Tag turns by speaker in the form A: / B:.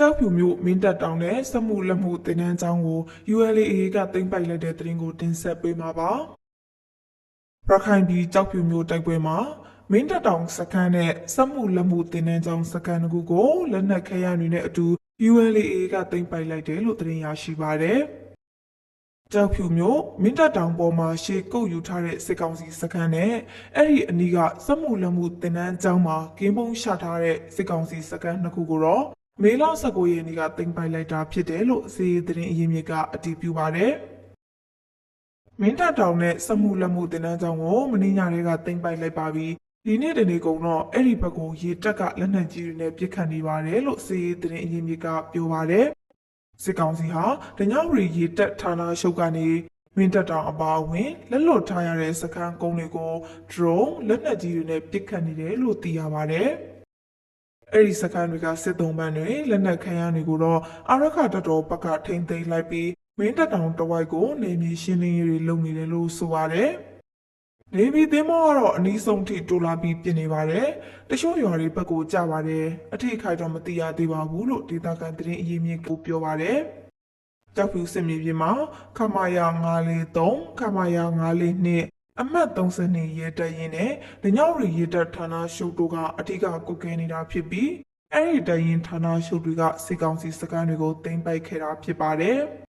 A: ကြောက်ဖြူမျိုးမင်းတပ်တောင်နဲ့စက်မှုလက်မှုတင်နန်းကျောင်းကို ULA ကတင်ပိုက်လိုက်တဲ့သတင်းကိုတင်ဆက်ပေးမှာပါရခိုင်ပြည်ကြောက်ဖြူမျိုးတိုက်ပွဲမှာမင်းတပ်တောင်စခန်းနဲ့စက်မှုလက်မှုတင်နန်းကျောင်းစခန်းတစ်ခုကိုလက်နက်ခဲယမ်းတွေနဲ့အတူ ULA ကတင်ပိုက်လိုက်တယ်လို့သတင်းရရှိပါတယ်ကြောက်ဖြူမျိုးမင်းတပ်တောင်ပေါ်မှာရှေကုတ်ယူထားတဲ့စစ်ကောင်စီစခန်းနဲ့အဲ့ဒီအနီးကစက်မှုလက်မှုတင်နန်းကျောင်းမှာကင်းပုံးရှထားတဲ့စစ်ကောင်စီစခန်းနှစ်ခုကိုတော့ မေလ19ရက်နေ့ကတင်ပိုက်လိုက်တာဖြစ်တယ်လို့စီးသတင်းအရင်းမြစ်ကအတည်ပြုပါတယ်။မင်းတပ်တောင်နဲ့စက်မှုလက်မှုတင်နန်းကျောင်းကိုမင်းညတွေကတင်ပိုက်လိုက်ပါပြီ။ဒီနေ့တနေ့ကုန်တော့အဲ့ဒီဘက်ကိုရေတက်ကလက်နက်ကြီးတွေနဲ့ပစ်ခတ်နေပါတယ်လို့စီးသတင်းအရင်းမြစ်ကပြောပါတယ်။စစ်ကောင်စီဟာတညဝရီရေတက်ဌာနရှုပ်ကနေမင်းတပ်တောင်အပါအဝင်လက်လွတ်ထားရတဲ့စခန်းကုန်းတွေကို drone လက်နက်ကြီးတွေနဲ့ပစ်ခတ်နေတယ်လို့သိရပါတယ်။ အဲ့ဒီစကန်တွေကစစ်သုံးပန်းတွေလက်နက်ခံရတွေကိုတော့အာရခတတော်ဘက်ကထိမ့်သိမ်းလိုက်ပြီးမင်းတပ်တောင်တဝိုက်ကိုနေမြေရှင်းလင်းရေးတွေလုပ်နေတယ်လို့ဆိုပါတယ်။နေပြည်သင်းမောကတော့အနီးဆုံးထိတိုးလာပြီးပြင်နေပါတယ်။တချို့ရွာတွေဘက်ကိုကြပါတယ်။အထိအခိုက်တော့မသိရသေးပါဘူးလို့ဒေသခံသတင်းအရင်းမြစ်ကိုပြောပါတယ်။ကြောက်ဖြူစစ်မြေပြင်မှာခမာယာ943ခမာယာ942 အမှတ်32ရဲတပ်ရင်းနဲ့ဒညောင်ရီရဲတပ်ဌာနရှုပ်တို့ကအထူးကုတ်ကဲနေတာဖြစ်ပြီးအဲ့ဒီတပ်ရင်းဌာနရှုပ်တွေကစစ်ကောင်စီစခန်းတွေကိုတင်ပိုက်ခဲ့တာဖြစ်ပါတယ်။